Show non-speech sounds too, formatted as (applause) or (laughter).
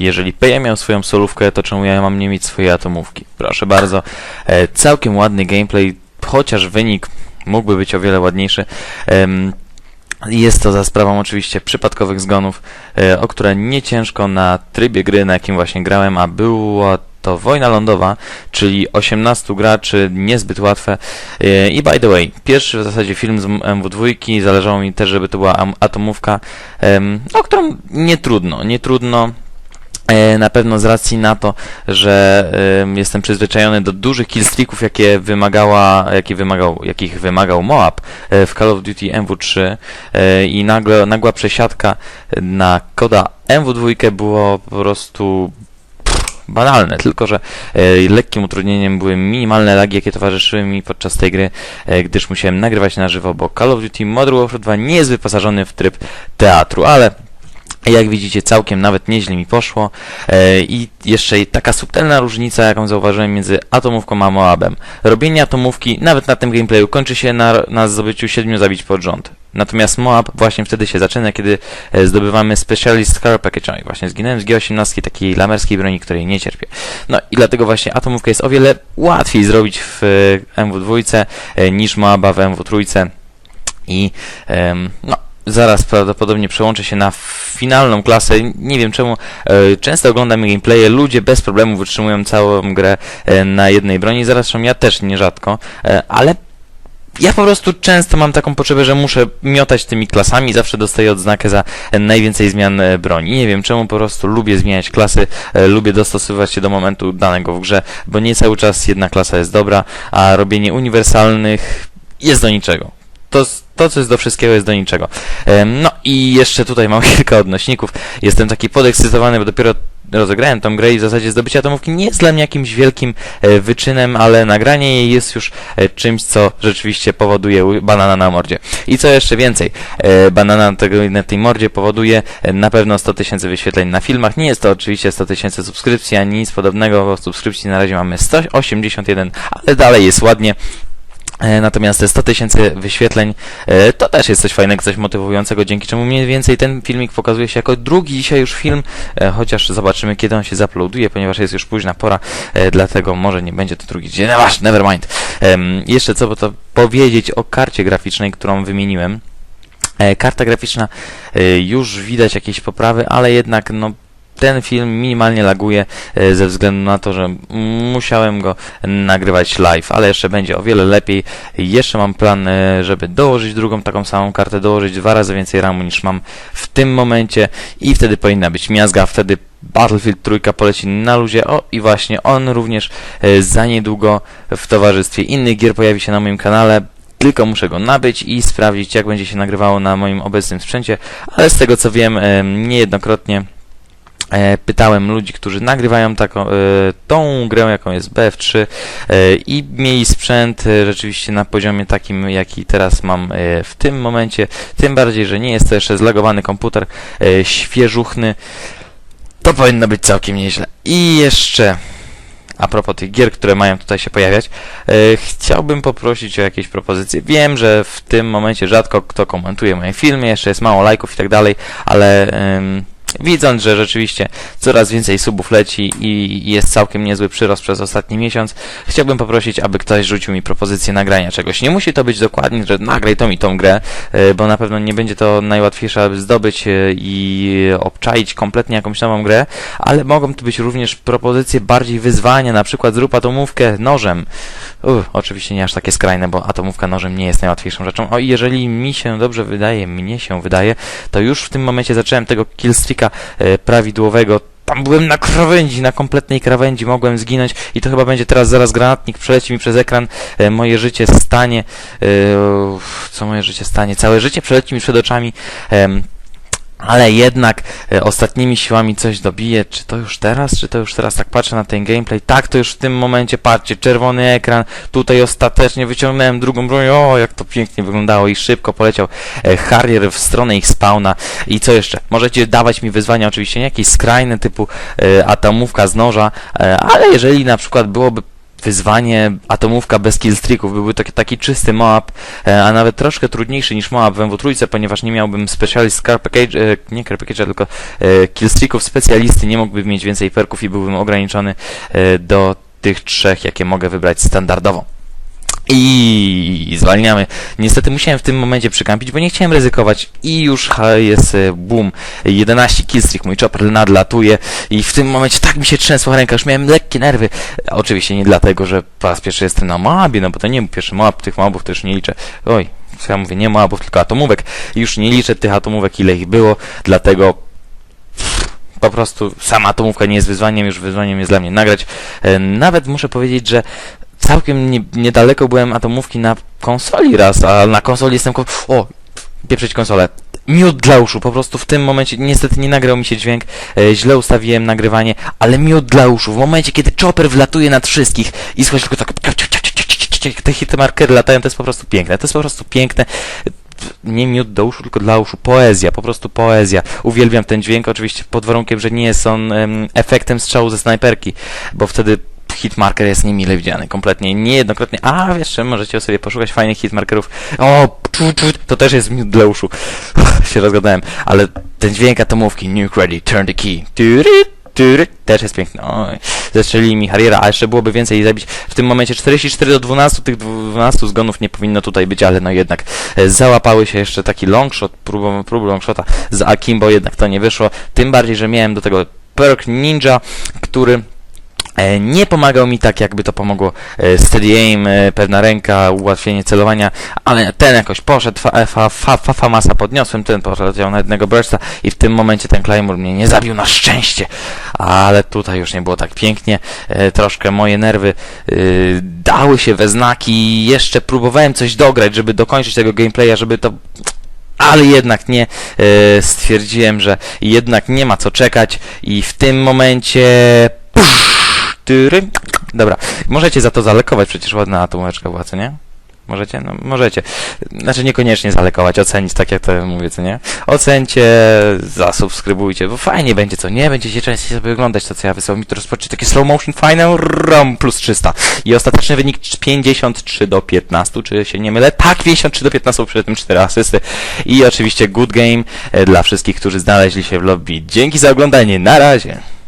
Jeżeli PJ miał swoją solówkę, to czemu ja mam nie mieć swojej atomówki? Proszę bardzo. E, całkiem ładny gameplay, chociaż wynik mógłby być o wiele ładniejszy. Jest to za sprawą oczywiście przypadkowych zgonów, e, o które nie ciężko na trybie gry, na jakim właśnie grałem, a była to wojna lądowa, czyli 18 graczy, niezbyt łatwe. E, I by the way, pierwszy w zasadzie film z MW2, zależało mi też, żeby to była atomówka, o którą nie trudno, nie trudno. E, Na pewno z racji na to, że em, jestem przyzwyczajony do dużych killstreaków, jakie wymagała, jakie wymagał, jakich wymagał Moab e, w Call of Duty MW3 e, i nagle, nagła przesiadka na koda MW2 było po prostu banalne, tylko że e, lekkim utrudnieniem były minimalne lagi, jakie towarzyszyły mi podczas tej gry, e, gdyż musiałem nagrywać na żywo, bo Call of Duty Modern Warfare 2 nie jest wyposażony w tryb teatru, ale jak widzicie, całkiem nawet nieźle mi poszło. E, I jeszcze taka subtelna różnica, jaką zauważyłem między atomówką a Moabem. Robienie atomówki, nawet na tym gameplayu, kończy się na, na zdobyciu 7 zabić pod rząd. Natomiast Moab właśnie wtedy się zaczyna, kiedy e, zdobywamy Specialist Scar Package. Oj, właśnie zginąłem z G18, takiej lamerskiej broni, której nie cierpię. No i dlatego właśnie atomówkę jest o wiele łatwiej zrobić w e, MW2 e, niż Moaba w MW3. I no, zaraz prawdopodobnie przełączę się na finalną klasę. Nie wiem czemu. E, często oglądam gameplaye, ludzie bez problemu wytrzymują całą grę e, na jednej broni. Zresztą ja też nierzadko, e, ale ja po prostu często mam taką potrzebę, że muszę miotać tymi klasami, zawsze dostaję odznakę za najwięcej zmian broni. Nie wiem czemu, po prostu lubię zmieniać klasy, lubię dostosowywać się do momentu danego w grze, bo nie cały czas jedna klasa jest dobra, a robienie uniwersalnych jest do niczego. To, to, co jest do wszystkiego, jest do niczego. No i jeszcze tutaj mam (laughs) kilka odnośników. Jestem taki podekscytowany, bo dopiero rozegrałem tą grę i w zasadzie zdobycie atomówki nie jest dla mnie jakimś wielkim e, wyczynem, ale nagranie jej jest już e, czymś, co rzeczywiście powoduje banana na mordzie. I co jeszcze więcej, e, banana na, tego, na tej mordzie powoduje na pewno 100 tysięcy wyświetleń na filmach. Nie jest to oczywiście 100 tysięcy subskrypcji, ani nic podobnego, bo subskrypcji na razie mamy 181, ale dalej jest ładnie. E, Natomiast te 100 tysięcy wyświetleń e, to też jest coś fajnego, coś motywującego, dzięki czemu mniej więcej ten filmik pokazuje się jako drugi dzisiaj już film, e, chociaż zobaczymy kiedy on się zaploaduje, ponieważ jest już późna pora, dlatego może nie będzie to drugi dzień, no masz, never mind. Jeszcze co, to powiedzieć o karcie graficznej, którą wymieniłem. Karta graficzna już widać jakieś poprawy, ale jednak no ten film minimalnie laguje e, ze względu na to, że musiałem go nagrywać live, ale jeszcze będzie o wiele lepiej. Jeszcze mam plan, e, żeby dołożyć drugą taką samą kartę, dołożyć dwa razy więcej RAMu niż mam w tym momencie i wtedy powinna być miazga, wtedy Battlefield trójka poleci na luzie. O i właśnie on również e, za niedługo w towarzystwie innych gier pojawi się na moim kanale. Tylko muszę go nabyć i sprawdzić, jak będzie się nagrywało na moim obecnym sprzęcie, ale z tego co wiem, em, niejednokrotnie pytałem ludzi, którzy nagrywają taką, e, tą grę, jaką jest BF3 e, i mieli sprzęt e, rzeczywiście na poziomie takim, jaki teraz mam e, w tym momencie, tym bardziej, że nie jest to jeszcze zlagowany komputer, e, świeżuchny, to powinno być całkiem nieźle. I jeszcze a propos tych gier, które mają tutaj się pojawiać, e, chciałbym poprosić o jakieś propozycje. Wiem, że w tym momencie rzadko kto komentuje moje filmy, jeszcze jest mało lajków i tak dalej, ale em, widząc, że rzeczywiście coraz więcej subów leci i jest całkiem niezły przyrost przez ostatni miesiąc, chciałbym poprosić, aby ktoś rzucił mi propozycję nagrania czegoś. Nie musi to być dokładnie, że nagraj to mi tą grę, e, bo na pewno nie będzie to najłatwiejsze, aby zdobyć e, i obczaić kompletnie jakąś nową grę, ale mogą to być również propozycje bardziej wyzwania, na przykład zrób atomówkę nożem. Uff, oczywiście nie aż takie skrajne, bo atomówka nożem nie jest najłatwiejszą rzeczą. O i jeżeli mi się dobrze wydaje, mnie się wydaje, to już w tym momencie zacząłem tego killstreaka e, prawidłowego. Tam byłem na krawędzi, na kompletnej krawędzi, mogłem zginąć i to chyba będzie teraz zaraz granatnik przeleci mi przez ekran, e, moje życie stanie, e, co moje życie stanie, całe życie przeleci mi przed oczami, ale jednak e, ostatnimi siłami coś dobije. Czy to już teraz? Czy to już teraz tak patrzę na ten gameplay? Tak, to już w tym momencie patrzcie, czerwony ekran. Tutaj ostatecznie wyciągnąłem drugą broń. O, jak to pięknie wyglądało i szybko poleciał e, Harrier w stronę ich spawna. I co jeszcze? Możecie dawać mi wyzwania, oczywiście nie jakieś skrajne typu e, atomówka z noża, ale jeżeli na przykład byłoby wyzwanie atomówka bez killstreaków. Byłby taki, taki czysty Moab, e, a nawet troszkę trudniejszy niż Moab w MW3, ponieważ nie miałbym specialist car package, e, nie car package'a, tylko e, killstreaków specjalisty, nie mógłbym mieć więcej perków i byłbym ograniczony do tych trzech, jakie mogę wybrać standardowo. I zwalniamy. Niestety musiałem w tym momencie przykampić, bo nie chciałem ryzykować i już jest boom. 11 killstreak, mój chopper nadlatuje i w tym momencie tak mi się trzęsła ręka, już miałem lekkie nerwy. Oczywiście nie dlatego, że po raz pierwszy jestem na Moabie, no bo to nie był pierwszy Moab, tych Moabów też nie liczę. Oj, co ja mówię, nie Moabów, tylko atomówek. Już nie liczę tych atomówek, ile ich było, dlatego po prostu sama atomówka nie jest wyzwaniem, już wyzwaniem jest dla mnie nagrać. E, Nawet muszę powiedzieć, że całkiem nie, niedaleko byłem atomówki na konsoli raz, a na konsoli jestem... Ko- o, pieprzyć konsolę. Miód dla uszu, po prostu w tym momencie, niestety nie nagrał mi się dźwięk, e, źle ustawiłem nagrywanie, ale miód dla uszu, w momencie kiedy chopper wlatuje nad wszystkich i słychać tylko tak... Te hitmarkery latają, to jest po prostu piękne, to jest po prostu piękne nie miód do uszu, tylko dla uszu. Poezja, po prostu poezja. Uwielbiam ten dźwięk, oczywiście pod warunkiem, że nie jest on em, efektem strzału ze snajperki, bo wtedy hitmarker jest niemile widziany, kompletnie, niejednokrotnie. A, jeszcze możecie sobie poszukać fajnych hitmarkerów. O, czu, czu, to też jest miód dla uszu. (laughs) się rozgadałem, ale ten dźwięk atomówki, nuke ready, turn the key. Tury, tury, też jest piękny. Oj, zestrzelili mi Harriera, a jeszcze byłoby więcej i zabić. W tym momencie 44 do 12, tych 12 zgonów nie powinno tutaj być, ale no jednak e, załapały się jeszcze taki longshot, próbą, próbą longshota z Akimbo, jednak to nie wyszło. Tym bardziej, że miałem do tego perk Ninja, który nie pomagał mi tak, jakby to pomogło e, steady aim, e, pewna ręka, ułatwienie celowania, ale ten jakoś poszedł, fa, fa, fa, fa, masa podniosłem, ten poleciał na jednego bursta i w tym momencie ten Claymore mnie nie zabił na szczęście, ale tutaj już nie było tak pięknie, e, troszkę moje nerwy e, dały się we znaki, jeszcze próbowałem coś dograć, żeby dokończyć tego gameplaya, żeby to ale jednak nie. E, stwierdziłem, że jednak nie ma co czekać i w tym momencie. Pusz, Dobra, możecie za to zalekować, przecież ładna atomeczka była, co nie? Możecie? No, możecie. Znaczy niekoniecznie zalekować, ocenić, tak jak to mówię, co nie? Ocencie, zasubskrybujcie, bo fajnie będzie, co nie? Będziecie częściej sobie oglądać to, co ja wysłał mi to rozpocznie takie slow motion fajne, ram plus 300. I ostateczny wynik 53 do 15, czy się nie mylę? Tak, 53 do 15, przy tym 4 asysty. I oczywiście good game e, dla wszystkich, którzy znaleźli się w lobby. Dzięki za oglądanie, na razie!